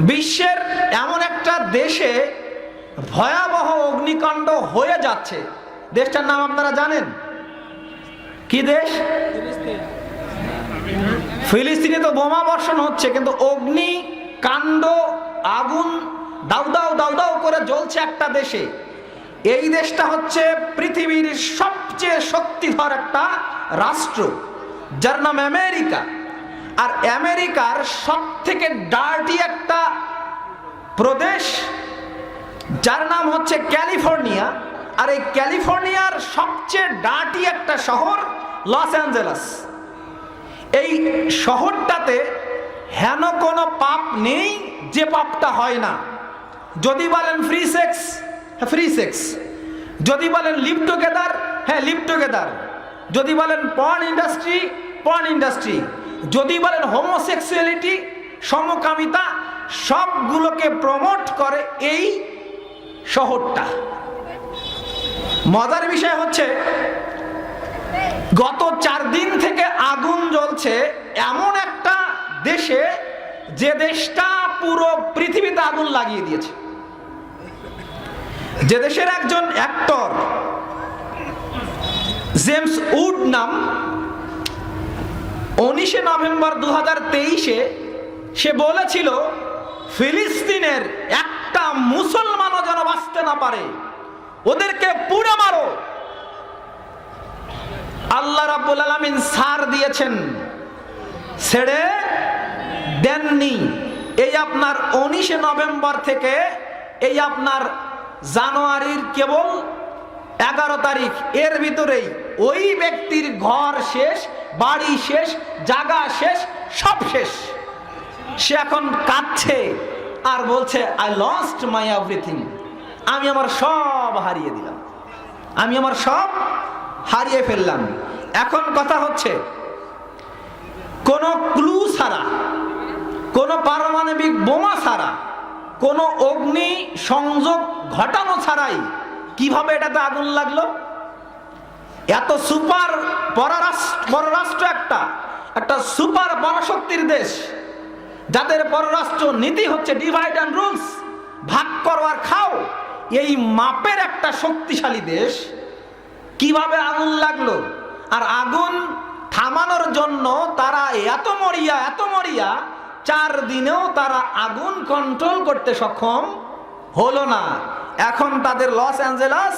বিশ্বের এমন একটা দেশে ভয়াবহ অগ্নিকাণ্ড হয়ে যাচ্ছে। দেশটার নাম আপনারা জানেন? কি দেশ? ফিলিস্তিনে তো বোমা বর্ষণ হচ্ছে, কিন্তু অগ্নি কাণ্ড আগুন দাউ দাউ দাউ দাউ করে জ্বলছে একটা দেশে। এই দেশটা হচ্ছে পৃথিবীর সবচেয়ে শক্তিধর একটা রাষ্ট্র, যার নাম আমেরিকা। আর আমেরিকার সব থেকে ডার্টি একটা প্রদেশ, যার নাম হচ্ছে ক্যালিফোর্নিয়া। আর এই ক্যালিফোর্নিয়ার সবচেয়ে ডার্টি একটা শহর লস অ্যাঞ্জেলাস। এই শহরটাতে হেন কোনো পাপ নেই, যে পাপটা হয় না। যদি বলেন ফ্রি সেক্স ফ্রি সেক্স। যদি বলেন লিভ টুগেদার হ্যাঁ লিভ টুগেদার। যদি বলেন পর্ন ইন্ডাস্ট্রি পর্ন ইন্ডাস্ট্রি। যদি বলেন হোমোসেক্সুয়ালিটি সমকামিতা সবগুলোকে প্রমোট করে এই শহরটা। মজার বিষয় হচ্ছে, গত চার দিন থেকে আগুন জ্বলছে এমন একটা দেশে যে দেশটা পুরো পৃথিবীতে আগুন লাগিয়ে দিয়েছে। যে দেশের একজন অ্যাক্টর জেমস উড নাম উনিশে নভেম্বর দু হাজার তেইশে সে বলেছিল, ফিলিস্তিনের একটা মুসলমানও যেন বাঁচতে না পারে, ওদেরকে পুড়ে মারো। আল্লাহ রাব্বুল আলামিন সার দিয়েছেন, ছেড়ে দেননি। এই আপনার উনিশে নভেম্বর থেকে এই আপনার জানুয়ারির কেবল এগারো তারিখ। এর ভিতরেই ওই ব্যক্তির ঘর শেষ, বাড়ি শেষ জাগা শেষ, সব শেষ। সে এখন কাঁদছে আর বলছে আই লস্ট মাই এভরিথিং আমি আমার সব হারিয়ে দিলাম। আমি আমার সব হারিয়ে ফেললাম। এখন কথা হচ্ছে, কোনো ক্লু ছাড়া, কোনো পারমাণবিক বোমা ছাড়া, কোনো অগ্নি সংযোগ ঘটানো ছাড়াই কীভাবে এটাতে আগুন লাগল? এত সুপার পররাষ্ট্র পররাষ্ট্র একটা একটা সুপার পরাশক্তির দেশ, যাদের পররাষ্ট্র নীতি হচ্ছে ডিভাইড অ্যান্ড রুলস ভাগ করো আর খাও। এই মাপের একটা শক্তিশালী দেশ কীভাবে আগুন লাগল? আর আগুন থামানোর জন্য তারা এত মরিয়া এত মরিয়া, চার দিনেও তারা আগুন কন্ট্রোল করতে সক্ষম হলো না। এখন তাদের লস অ্যাঞ্জেলাস,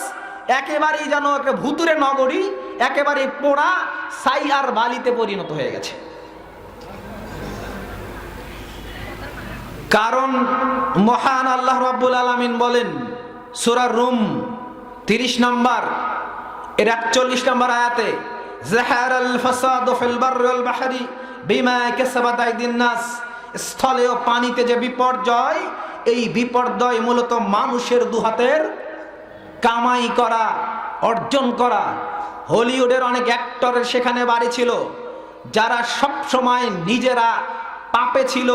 একেবারেই যেন একটা ভুতুরে নগরী একেবারে পোড়া সাই আর বালিতে পরিণত হয়ে গেছে। কারণ মহান আল্লাহ রাব্বুল আলামিন বলেন, সূরা রুম 30 নম্বর, এর 41 নম্বর আয়াতে জাহারাল ফাসাদু ফিল বাররি ওয়াল বাহরি বিমা কাসাবাত আইদিন নাস স্থলে ও পানিতে যে বিপর্যয় এই বিপর্যয় মূলত মানুষের দুহাতের কামাই করা, অর্জন করা। হলিউডের অনেক অ্যাক্টরের সেখানে বাড়ি ছিল, যারা সব সময় নিজেরা পাপে ছিল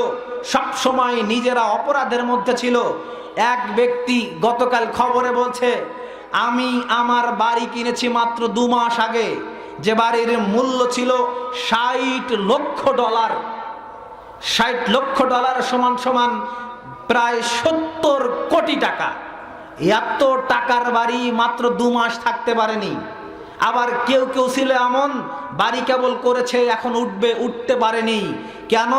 সব সময় নিজেরা অপরাধের মধ্যে ছিল। এক ব্যক্তি গতকাল খবরে বলছে, আমি আমার বাড়ি কিনেছি মাত্র দু মাস আগে। যে বাড়ির মূল্য ছিল ষাট লক্ষ ডলার। ষাট লক্ষ ডলার সমান সমান প্রায় সত্তর কোটি টাকা। এত টাকার বাড়ি মাত্র দু মাস থাকতে পারেনি। আবার কেউ কেউ ছিল এমন, বাড়ি কেবল করেছে, এখন উঠবে, উঠতে পারেনি। কেন?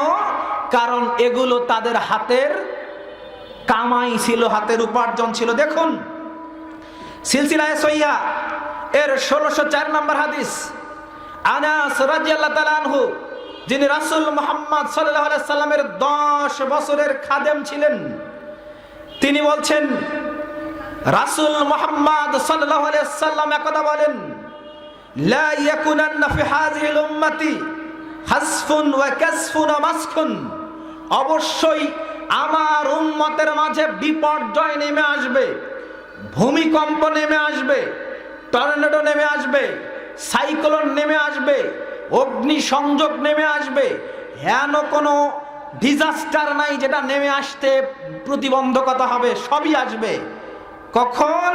কারণ এগুলো তাদের হাতের কামাই ছিল, হাতের উপার্জন ছিল। দেখুন, সিলসিলায় সইয়া এর ষোলোশো চার নম্বর হাদিস, আনাস রাজিয়াল্লাহ তালানহু যিনি রাসুল মোহাম্মদ সাল্লাহ সাল্লামের দশ বছরের খাদেম ছিলেন, তিনি বলছেন, রাসুল মোহাম্মদ সাল্লাহ সাল্লাম একদা বলেন, লা ইয়াকুনান্না ফি হাযিহিল উম্মতি হাসফুন ওয়া কাসফুন ওয়া মাসখুন। অবশ্যই আমার উম্মতের মাঝে বিপর্যয় নেমে আসবে, ভূমিকম্প নেমে আসবে, টর্নেডো নেমে আসবে, সাইক্লোন নেমে আসবে অগ্নি সংযোগ নেমে আসবে। হেন কোনো ডিজাস্টার নাই যেটা নেমে আসতে প্রতিবন্ধকতা হবে, সবই আসবে। কখন?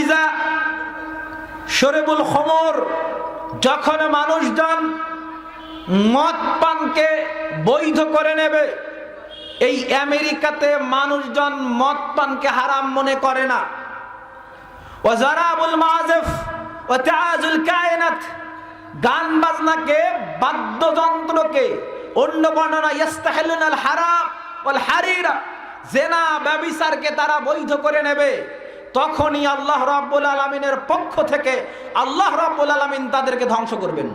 ইজা শরীবুল খমর, যখন মানুষজন মদ পানকে বৈধ করে নেবে, এই আমেরিকাতে মানুষজন মদ পানকে হারাম মনে করে না। ও জারাবুল মাজেফ ও কায়নাত। গান বাজনাকে, বাদ্যযন্ত্রকে, অন্য বর্ণনা ইস্তাহিলুন আল হারাম ওয়াল হারিরা। জেনা ব্যবিচারকে তারা বৈধ করে নেবে। তখনই আল্লাহ রাব্বুল আলামিনের পক্ষ থেকে আল্লাহ রাব্বুল আলামিন তাদেরকে ধ্বংস করবেন।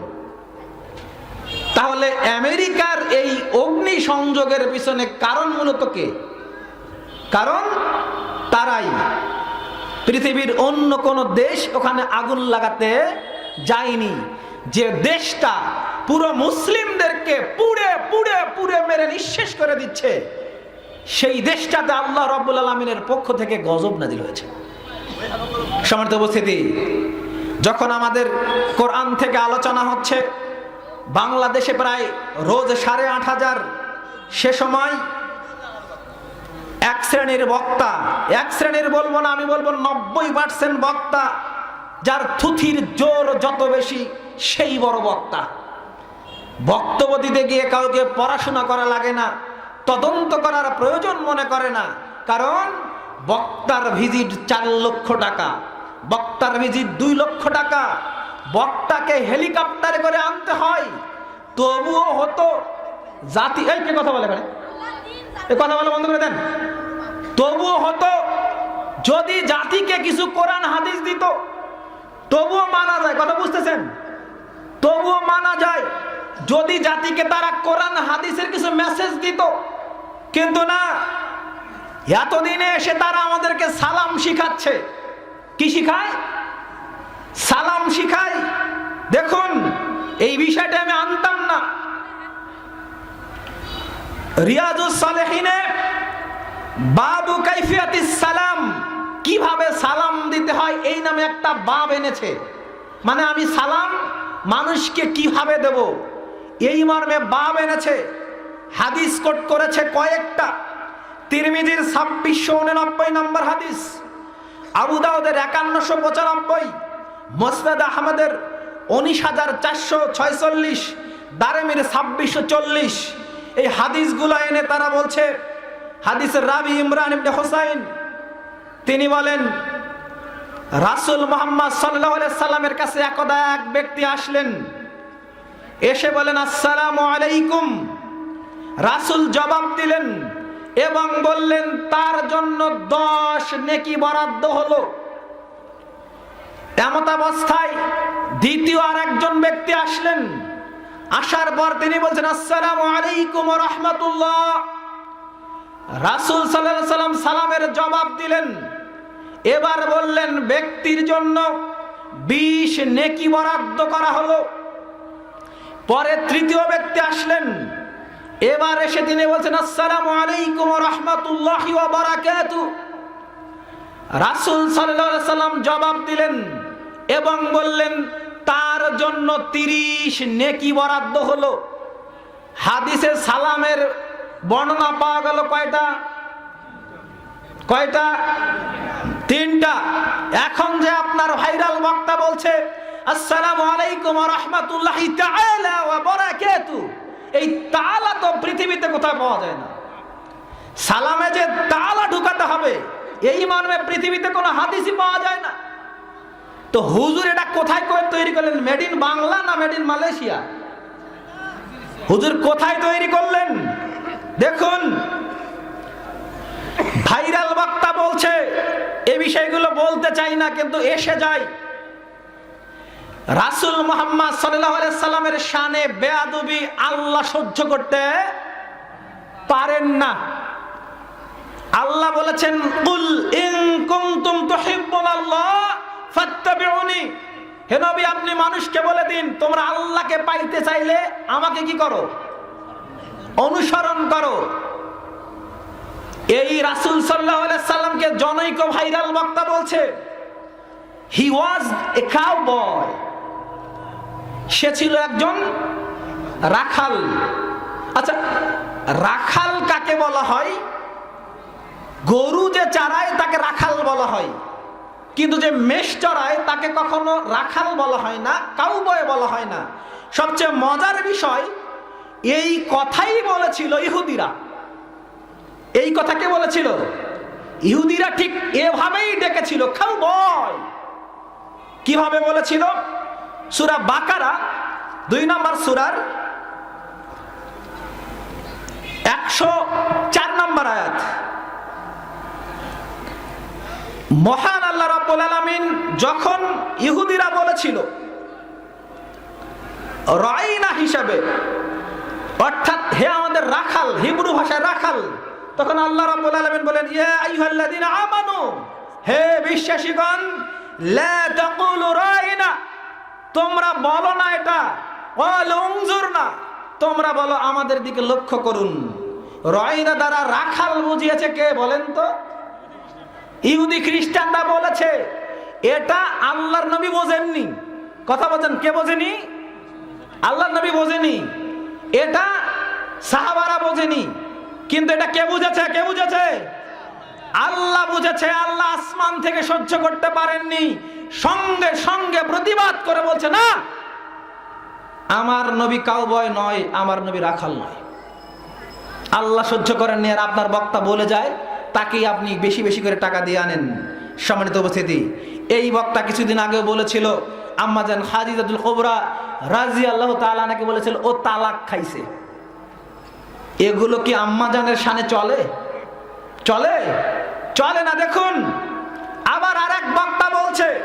তাহলে আমেরিকার এই অগ্নি সংযোগের পিছনে কারণ মূলত কে? কারণ তারাই। পৃথিবীর অন্য কোন দেশ ওখানে আগুন লাগাতে যায়নি। যে দেশটা পুরো মুসলিমদেরকে পুড়ে পুড়ে পুড়ে মেরে নিঃশেষ করে দিচ্ছে, সেই দেশটাতে আল্লাহ রব্বুল আলমিনের পক্ষ থেকে গজব নাজিল হয়েছে। সমর্থ উপস্থিতি, যখন আমাদের কোরআন থেকে আলোচনা হচ্ছে, বাংলাদেশে প্রায় রোজ সাড়ে আট হাজার সে সময় শ্রেণির বক্তা, এক শ্রেণির বলব না, আমি বলব নব্বই পার্সেন্ট বক্তা, যার থুথির জোর যত বেশি, সেই বড় বক্তা। বক্তব্য দিতে গিয়ে কাউকে পড়াশোনা করা লাগে না, তদন্ত করার প্রয়োজন মনে করে না, কারণ বক্তার ভিজিট চার লক্ষ টাকা, বক্তার ভিজিট দুই লক্ষ টাকা, বক্তাকে হেলিকপ্টারে করে আনতে হয়, তবুও হতো জাতি এই কথা বলে এ কথা বলে বন্ধ করে দেন। তবুও হতো, যদি জাতিকে কিছু কোরআন হাদিস দিত, তবুও মানা যায়, কথা বুঝতেছেন? তবুও মানা যায়, যদি জাতিকে তারা কোরআন হাদিসের কিছু মেসেজ দিত, কিন্তু না, এতদিনে এসে তারা আমাদেরকে সালাম শিখাচ্ছে। কি শিখায়? সালাম শিখায়। দেখুন, এই বিষয়টা আমি আনতাম না। রিয়াজুস সালেহিনে বাবু কাইফিয়াতিস সালাম। কীভাবে সালাম দিতে হয়? এই নামে একটা বাব এনেছে। মানে আমি সালাম মানুষকে কীভাবে দেব? এই মর্মে বাব এনেছে। হাদিস কোট করেছে কয়েকটা। তিরমিজির ছাব্বিশশো উননব্বই নম্বর হাদিস। আবু দাউদের একান্নশো পঁচানব্বই। মোসনাদ আহমদের উনিশ হাজার চারশো ছয়চল্লিশ। দারেমির ছাব্বিশশো চল্লিশ। এই হাদিসগুলো এনে তারা বলছে হাদিসের রাবি ইমরান ইবনে হোসাইন, তিনি বলেন, রাসুল মোহাম্মদ সাল্লাহ সাল্লামের কাছে একদা এক ব্যক্তি আসলেন। এসে বলেন, আসসালাম আলাইকুম। রাসুল জবাব দিলেন এবং বললেন, তার জন্য দশ নেকি বরাদ্দ হলো। এমত অবস্থায় দ্বিতীয় আর একজন ব্যক্তি আসলেন। আসার পর তিনি বলছেন, আসসালাম আলাইকুম রহমতুল্লাহ। রাসুল সাল্লাম সালামের জবাব দিলেন। এবার বললেন, ব্যক্তির জন্য বিশ নেকি বরাদ্দ করা হলো। পরে তৃতীয় ব্যক্তি আসলেন। এবার এসে তিনি বলছেন, আসসালাম আলাইকুম রহমতুল্লাহ রাসুল সাল্লাম জবাব দিলেন এবং বললেন, তার জন্য তিরিশ নেকি বরাদ্দ হলো। হাদিসে সালামের বর্ণনা পাওয়া গেল কয়টা? কয়টা? তিনটা। এখন যে আপনার ভাইরাল বক্তা বলছে, আসসালামু আলাইকুম রহমতুল্লাহ বারাকাতু। এই তালা তো পৃথিবীতে কোথায় পাওয়া যায় না। সালামে যে তালা ঢুকাতে হবে, এই মর্মে পৃথিবীতে কোনো হাদিসই পাওয়া যায় না। তো হুজুর এটা কোথায় করে তৈরি করলেন? মেড ইন বাংলা না মেড ইন মালয়েশিয়া? হুজুর কোথায় তৈরি করলেন? দেখুন, ভাইরাল বক্তা বলছে, এ বিষয়গুলো বলতে চাই না, কিন্তু এসে যায়। রাসুল মোহাম্মদ সাল্লামের শানে বেয়াদবি আল্লাহ সহ্য করতে পারেন না। আল্লাহ বলেছেন, কুল ইন কুনতুম তুহিব্বুন আল্লাহ, ফাত্তাবিউনি। হে নবী, আপনি মানুষকে বলে দিন, তোমরা আল্লাহকে পাইতে চাইলে আমাকে কি করো? অনুসরণ করো। এই রাসূল সাল্লামকে জনৈক ভাইরাল বক্তা বলছে হি ওয়াজ এ কাউ বয় সে ছিল একজন রাখাল। আচ্ছা রাখাল কাকে বলা হয়? গরু যে চারায় তাকে রাখাল বলা হয়। কিন্তু যে মেষ চড়ায় তাকে কখনো রাখাল বলা হয় না কাউ বয় বলা হয় না। সবচেয়ে মজার বিষয় এই কথাই বলেছিল ইহুদিরা। এই কথা কে বলেছিল? ইহুদিরা ঠিক এভাবেই ডেকেছিল খাও বয় কীভাবে বলেছিল? সুরা বাকারা, দুই নম্বর সুরার একশো চার নম্বর আয়াত। মহান আল্লাহ রাব্বুল আলামিন যখন ইহুদিরা বলেছিল, রাইনা হিসাবে অর্থাৎ হে আমাদের রাখাল, হিব্রু ভাষায় রাখাল, তখন আল্লাহ রাব্বুল আলামিন বলেন, ইয়া আইয়ুহাল্লাযীনা আমানু, হে বিশ্বাসীগণ, লা তাকুলু রাইনা তোমরা বলো না এটা ওয়াল উনজুরনা, তোমরা বলো আমাদের দিকে লক্ষ্য করুন। রাইনা দ্বারা রাখাল বুঝিয়েছে কে বলেন তো? ইহুদি খ্রিস্টানরা বলেছে, এটা আল্লাহর নবী বোঝেননি। কথা বলছেন, কে বোঝেনি? আল্লাহর নবী বোঝেনি। এটা সাহাবারা বোঝেনি। কিন্তু এটা কে বুঝেছে? কে বুঝেছে? আল্লাহ বুঝেছে, আল্লাহ আসমান থেকে সহ্য করতে পারেননি। সঙ্গে সঙ্গে প্রতিবাদ করে বলছে, না, আমার নবী কাউবয় নয়, আমার নবী রাখাল নয়। আল্লাহ সহ্য করেননি আর আপনার বক্তা বলে যায়, তাকেই আপনি বেশি বেশি করে টাকা দিয়ে আনেন। সম্মানিত উপস্থিতি, এই বক্তা কিছুদিন আগেও বলেছিল আম্মাজান হাজিদাতুল কোবরা রাজি আল্লাহ তালাকে বলেছিল, ও তালাক খাইছে। এগুলো কি আম্মাজানের সানে চলে? চলে? চলে না, দেখুন। আবার আর এক বক্তা বলছে,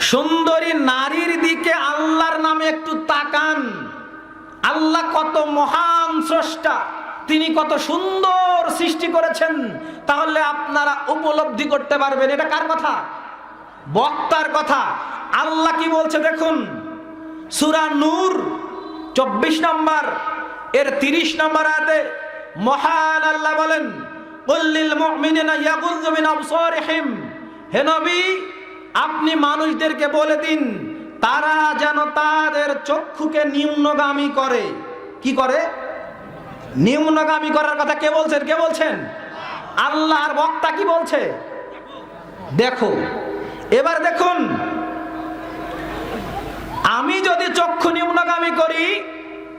সুন্দরী নারীর দিকে আল্লাহর নামে একটু তাকান। আল্লাহ কত মহান স্রষ্টা। তিনি কত সুন্দর সৃষ্টি করেছেন। তাহলে আপনারা উপলব্ধি করতে পারবেন। এটা কার কথা? বক্তার কথা। আল্লাহ কি বলছে দেখুন? সুরা নূর, চব্বিশ নম্বর, এর তিরিশ নম্বর আয়াতে মহান আল্লাহ বলেন কুল্লিল মুমিনিনা ইয়াগুযু মিন আবসারিহিম। হে নবী, আপনি মানুষদেরকে বলে দিন, তারা যেন তাদের চক্ষুকে নিম্নগামী করে। কি করে? নিম্নগামী করার কথা কে বলছেন? কে বলছেন? আল্লাহর বক্তা কি বলছে? দেখো এবার দেখুন, আমি যদি চক্ষু নিম্নগামী করি,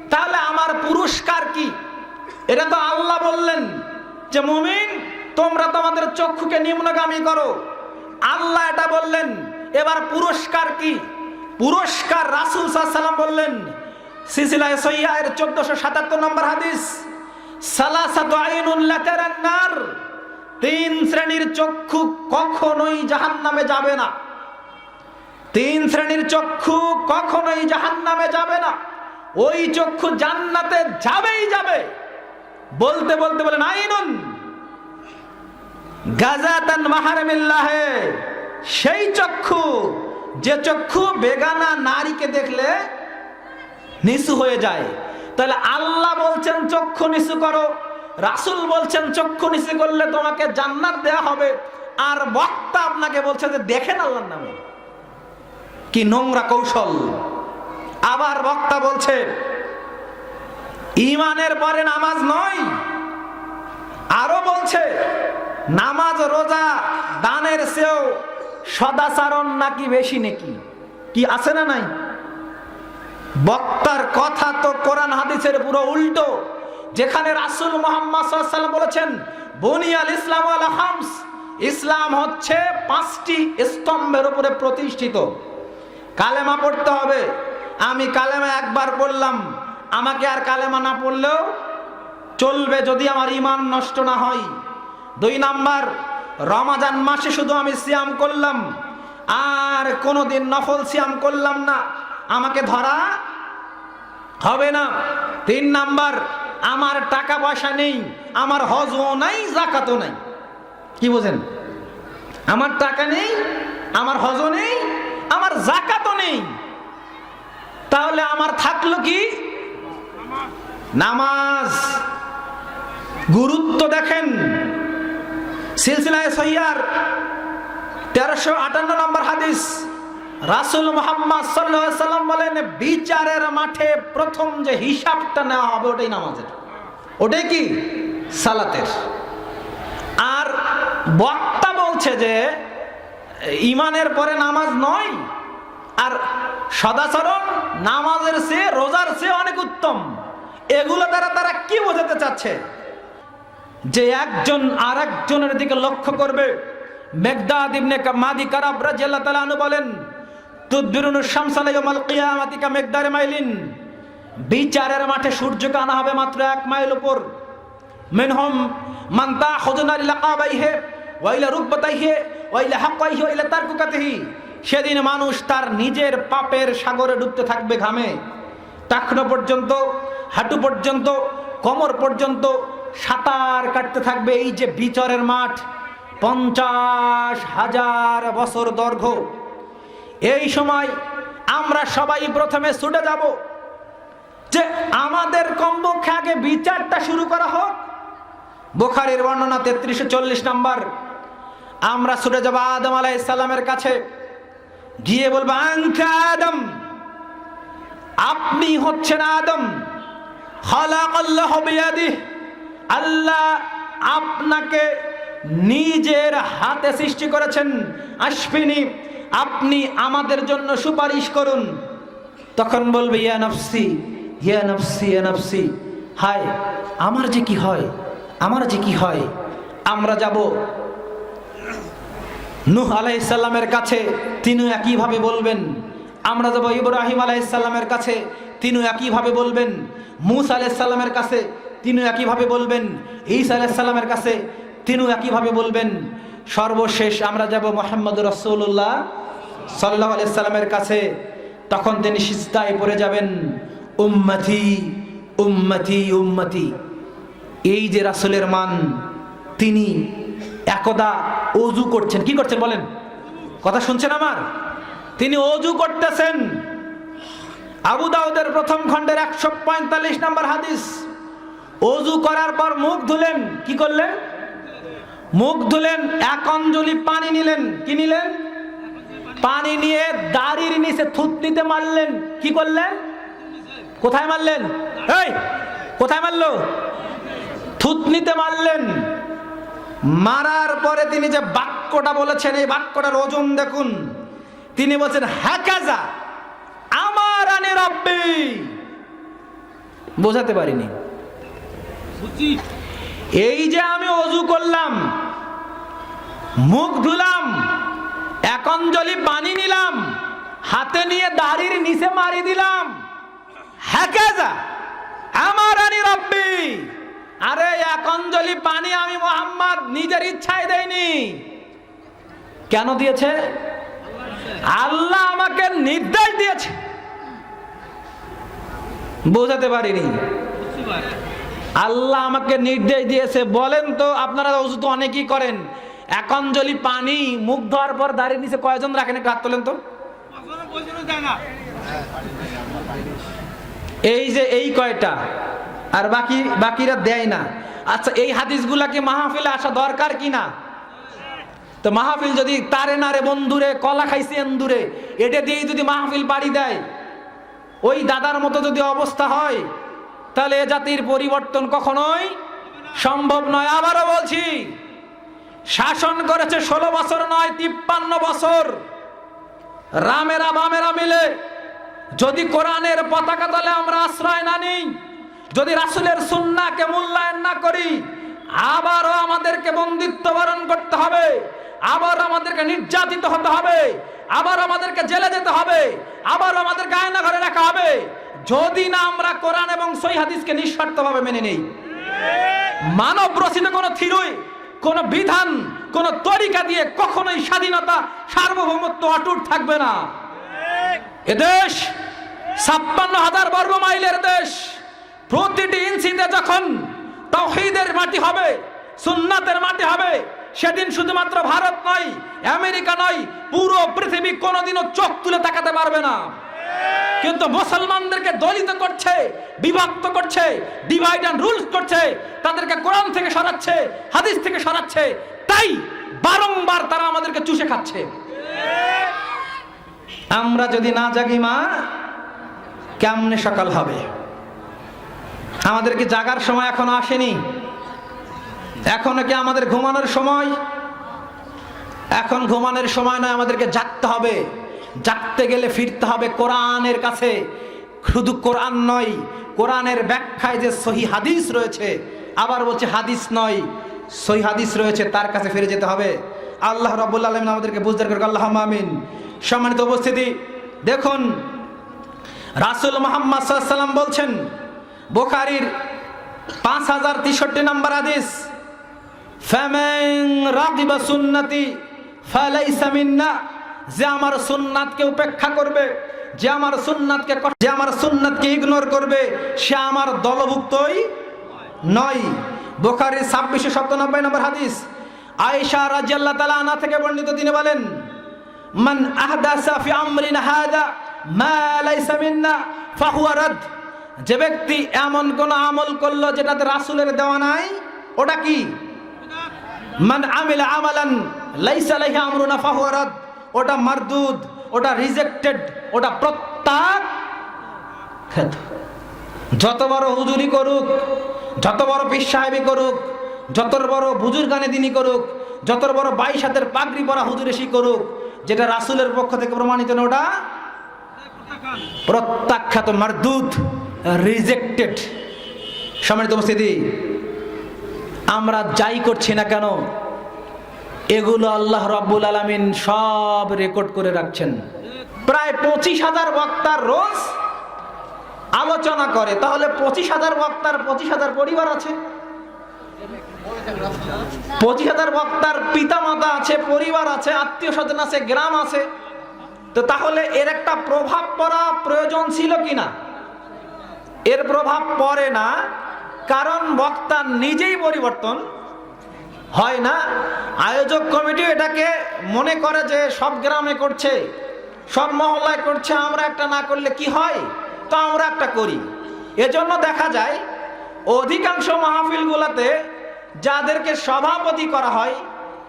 তাহলে আমার পুরস্কার কি? এটা তো আল্লাহ বললেন যে, মুমিন, তোমরা তোমাদের চক্ষুকে নিম্নগামী করো। আল্লাহ এটা বললেন। এবার পুরস্কার কি? পুরস্কার রাসুল সাল্লাম বললেন সিসিলায় সৈয়ার চোদ্দশো সাতাত্তর নম্বর হাদিস, সালাসাতু নার। তিন শ্রেণির চক্ষু কখনোই জাহান্নামে যাবে না। তিন শ্রেণির চক্ষু কখনোই জাহান্নামে যাবে না। ওই চক্ষু জান্নাতে যাবেই যাবে। বলতে বলতে বলেন আইনুন গাজাতান সেই চক্ষু, যে চক্ষু বেগানা নারীকে দেখলে নিচু হয়ে যায়। তাহলে আল্লাহ বলছেন, চক্ষু নিচু করো। রাসুল বলছেন, চক্ষু নিচু করলে তোমাকে জান্নাত দেয়া হবে। আর বক্তা আপনাকে বলছে যে, দেখেন আল্লাহর নামে কি নোংরা কৌশল। আবার বক্তা বলছে ইমানের পরে নামাজ নয়। আরও বলছে, নামাজ, রোজা, দানের চেয়েও সদাচারণ নাকি বেশি নাকি? কি আছে না নাই? বক্তার কথা তো কোরআন হাদিসের পুরো উল্টো। যেখানে রাসুল মোহাম্মদ বলেছেন, বুনিয়াল ইসলাম আল হামস ইসলাম হচ্ছে পাঁচটি স্তম্ভের উপরে প্রতিষ্ঠিত। কালেমা পড়তে হবে। আমি কালেমা একবার পড়লাম। আমাকে আর কালেমা না পড়লেও চলবে যদি আমার ইমান নষ্ট না হয়। দুই নাম্বার, রমাজান মাসে শুধু আমি সিয়াম করলাম। আর কোনোদিন নফল সিয়াম করলাম না। আমাকে ধরা হবে না। তিন নাম্বার আমার টাকা পয়সা নেই, আমার হজও নাই, জাকাতও নাই। কি বোঝেন? আমার টাকা নেই, আমার হজ নেই, আমার জাকাতও নেই। তাহলে আমার থাকল কি? নামাজ। গুরুত্ব দেখেন। সিলসিলায় সহিয়ার তেরোশো আটান্ন নম্বর হাদিস। রাসুল মোহাম্মদ সাল্লাম বলেন, বিচারের মাঠে প্রথম যে হিসাবটা নেওয়া হবে ওটাই নামাজের। ওটাই কি? সালাতের। আর বক্তা বলছে যে ইমানের পরে নামাজ নয়, আর সদাচরণ নামাজের চেয়ে, রোজার চেয়ে অনেক উত্তম। এগুলো দ্বারা তারা কি বোঝাতে চাচ্ছে? যে একজন আর একজনের দিকে লক্ষ্য করবে। মেঘদাদ ইবনে মাদি কারাব রাদিয়াল্লাহু তাআলা বলেন মাইলিন। বিচারের মাঠে সূর্যকে আনা হবে মাত্র এক মাইল উপর। মান তারকুকাতিহি। সেদিন মানুষ তার নিজের পাপের সাগরে ডুবতে থাকবে ঘামে। টাকনো পর্যন্ত, হাঁটু পর্যন্ত, কোমর পর্যন্ত সাঁতার কাটতে থাকবে এই যে বিচারের মাঠ। পঞ্চাশ হাজার বছর দৈর্ঘ্য। এই সময় আমরা সবাই প্রথমে ছুটে যাব যে আমাদের কমপক্ষে আগে বিচারটা শুরু করা হোক। বোখারের বর্ণনা তেত্রিশে চল্লিশ নাম্বার। আমরা ছুটে যাব আদম ইসলামের কাছে। গিয়ে বলব আঙ্কা আদম, আপনি হচ্ছেন আদম। আল্লাহ আপনাকে নিজের হাতে সৃষ্টি করেছেন। আশফিনি আপনি আমাদের জন্য সুপারিশ করুন। তখন বলবে, ইয়া নফসি ইয়া নফসি ইয়া নফসি। হায়, আমার যে কি হয়, আমার যে কি হয়? আমরা যাব। নূহ আলাইসাল্লামের কাছে তিনিও একইভাবে বলবেন। আমরা যাব ইব্রাহিম আলাইসাল্লামের কাছে তিনিও একইভাবে বলবেন। মুস আলাইসাল্লামের কাছে তিনিও একইভাবে বলবেন। ঈসা আলাইসাল্লামের কাছে তিনিও একইভাবে বলবেন। সর্বশেষ আমরা যাব মোহাম্মদ রসুল্লাহ সাল্লাহ আলাইসাল্লামের কাছে, তখন তিনি সিস্তায় পড়ে যাবেন, উম্মতি উম্মতি উম্মতি। এই যে রাসুলের মান, তিনি একদা অজু করছেন। কি করছেন বলেন? কথা শুনছেন আমার? তিনি অজু করতেছেন। আবু দাউদের প্রথম খণ্ডের একশো পঁয়তাল্লিশ নম্বর হাদিস। অজু করার পর মুখ ধুলেন, কি করলেন? মুখ ধুলেন, এক অঞ্জলি পানি নিলেন, কি নিলেন? পানি নিয়ে দাড়ির নিচে থুতনিতে মারলেন। কি করলেন? কোথায় মারলেন? এই কোথায় মারলো? থুতনিতে মারলেন। মারার পরে তিনি যে বাক্যটা বলেছেন এই বাক্যটার ওজন দেখুন। তিনি বলছেন হ্যাকাজা আমার আনে রব্বি। বোঝাতে পারিনি। এই যে আমি অজু করলাম মুখ ধুলাম অঞ্জলি পানি নিলাম, হাতে নিয়ে দাড়ির নিচে মারি দিলাম। হ্যাকাজা আমার আনি রব্বি। আরে, এক অঞ্জলি পানি আমি মোহাম্মদ নিজের ইচ্ছায় দেয়নি কেন দিয়েছে? আল্লাহ আমাকে নির্দেশ দিয়েছে। বোঝাতে পারিনি। আল্লাহ আমাকে নির্দেশ দিয়েছে। বলেন তো, আপনারা অনেকেই করেন। এক অঞ্জলি পানি মুখ ধোয়ার পর দাঁড়িয়ে নিচে কয়জন রাখেন একটু হাত তোলেন তো? এই যে এই কয়টা আর বাকি বাকিরা দেয় না। আচ্ছা এই হাদিসগুলা কি মাহফিলে আসা দরকার কি না? তো মাহফিল যদি তারে নারে বন্ধুরে কলা খাইছে এন্দুরে এটা দিয়েই যদি মাহফিল বাড়ি দেয় ওই দাদার মতো যদি অবস্থা হয় তাহলে এ জাতির পরিবর্তন কখনোই সম্ভব নয়। আবারও বলছি শাসন করেছে ষোলো বছর নয়, তিপ্পান্ন বছর। রামেরা বামেরা মিলে যদি কোরআনের পতাকা তলে আমরা আশ্রয় না নিই, যদি রাসুলের সুন্নাকে মূল্যায়ন না করি, আবারও আমাদেরকে বন্দিত্ব বরণ করতে হবে আবার আমাদেরকে নির্যাতিত হতে হবে আবার আমাদেরকে জেলে যেতে হবে আবার আমাদেরকে আয়না ঘরে রাখা হবে। যদি না আমরা কোরআন এবং সই হাদিসকে নিঃস্বার্থভাবে মেনে নেই। মানব রচিত কোনো থিরুই কোন বিধান, কোন তরিকা দিয়ে কখনোই স্বাধীনতা, সার্বভৌমত্ব অটুট থাকবে না। এদেশ ছাপ্পান্ন হাজার বর্গ মাইলের দেশ। প্রতিটি ইঞ্চিতে যখন তহিদের মাটি হবে, সুন্নাতের মাটি হবে, সেদিন শুধুমাত্র ভারত নয়, আমেরিকা নয়, পুরো পৃথিবী কোনোদিনও চোখ তুলে তাকাতে পারবে না। কিন্তু মুসলমানদেরকে দলিত করছে, বিভক্ত করছে ডিভাইড অ্যান্ড রুলস করছে, তাদেরকে কোরআন থেকে সরাচ্ছে, হাদিস থেকে সরাচ্ছে, তাই বারংবার তারা আমাদেরকে চুষে খাচ্ছে। আমরা যদি না জাগি মা, কেমনে সকাল হবে? আমাদেরকে জাগার সময় এখনও আসেনি? এখনও কি আমাদের ঘুমানোর সময়? এখন ঘুমানোর সময় নয়, আমাদেরকে জাগতে হবে। জাগতে গেলে ফিরতে হবে কোরআনের কাছে। শুধু কোরআন নয়, কোরআনের ব্যাখ্যায় যে সহি হাদিস রয়েছে, আবার বলছে হাদিস নয়, সহি হাদিস রয়েছে, তার কাছে ফিরে যেতে হবে। আল্লাহ রব্বুল আলমিন আমাদেরকে বুঝতে করুক আল্লাহ আমিন। সম্মানিত উপস্থিতি, দেখুন, রাসুল মোহাম্মদ সাল্লাম বলছেন, বোখারির পাঁচ হাজার তেষট্টি নম্বর হাদিস ফ্যামেন রাগিবা সুন্নতি ফালাইসা মিন্না। যে আমার সুন্নাতকে উপেক্ষা করবে, যে আমার সুন্নাতকে যে আমার সুন্নাতকে ইগনোর করবে, সে আমার দলভুক্তই নয়। বোখারির ছাব্বিশশো সপ্তানব্বই নম্বর হাদিস, আয়েশা রাজিয়াল্লাহ তালা আনা থেকে বর্ণিত, তিনি বলেন, মান আহদাসা ফি আমরিনা হাদা, মা লাইসা মিন্না, ফাহুয়া যে ব্যক্তি এমন কোন আমল করল যেটাতে রাসূলের দেওয়া নাই, ওটা কি? মান আমিলা আমালান, লাইসা লাইহা আমরুনা, ফাহুয়া রাদ। ওটা মারদুদ, ওটা রিজেক্টেড ওটা প্রত্যাখ্যাত যত বড় হুজুরি করুক, যত বড় সাহেবি করুক, যত বড় বুজুর গানে তিনি করুক, যত বড় বাইশ হাতের পাগড়ি পরা হুজুর এসি করুক, যেটা রাসূলের পক্ষ থেকে প্রমাণিত না, ওটা প্রত্যাখ্যাত মারদুদ রিজেক্টেড সম্মানিত উপস্থিতি, আমরা যাই করছি না কেন? এগুলো আল্লাহ রব্বুল আলমিন সব রেকর্ড করে রাখছেন। প্রায় পঁচিশ হাজার বক্তার রোজ আলোচনা করে। তাহলে পঁচিশ হাজার বক্তার পঁচিশ হাজার পরিবার আছে? পঁচিশ হাজার বক্তার পিতা মাতা আছে, পরিবার আছে আত্মীয় স্বজন আছে, গ্রাম আছে। তো তাহলে এর একটা প্রভাব পড়া প্রয়োজন ছিল কিনা? এর প্রভাব পড়ে না, কারণ বক্তা নিজেই পরিবর্তন হয় না। আয়োজক কমিটি এটাকে মনে করে যে সব গ্রামে করছে, সব মহল্লায় করছে, আমরা একটা না করলে কি হয়? তো আমরা একটা করি। এজন্য দেখা যায়, অধিকাংশ মাহফিলগুলোতে যাদেরকে সভাপতি করা হয়,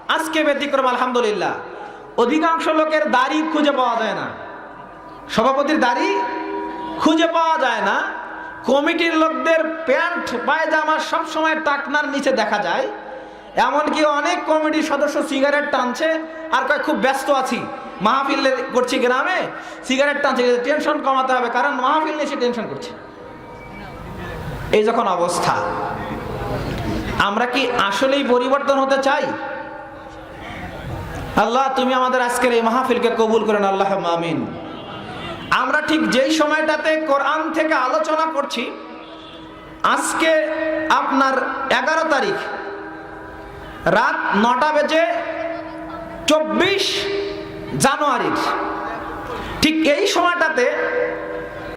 আজকে ব্যতিক্রম, আলহামদুলিল্লাহ। অধিকাংশ লোকের দাড়ি খুঁজে পাওয়া যায় না। সভাপতির দাড়ি খুঁজে পাওয়া যায় না। কমিটির লোকদের প্যান্ট, পায়জামা সব সময় টাকনার নিচে দেখা যায়। এমনকি অনেক কমিটির সদস্য সিগারেট টানছে আর কয়, খুব ব্যস্ত আছি। মাহফিল করছি গ্রামে সিগারেট টানছে টেনশন কমাতে হবে, কারণ মাহফিল নিয়ে সে টেনশন করছে। এই যখন অবস্থা, আমরা কি আসলেই পরিবর্তন হতে চাই? আল্লাহ, তুমি আমাদের আজকের এই মাহফিলকে কবুল করেন আল্লাহ আমিন। আমরা ঠিক যেই সময়টাতে কোরআন থেকে আলোচনা করছি, আজকে আপনার এগারো তারিখ রাত নটা বেজে চব্বিশ জানুয়ারির। ঠিক এই সময়টাতে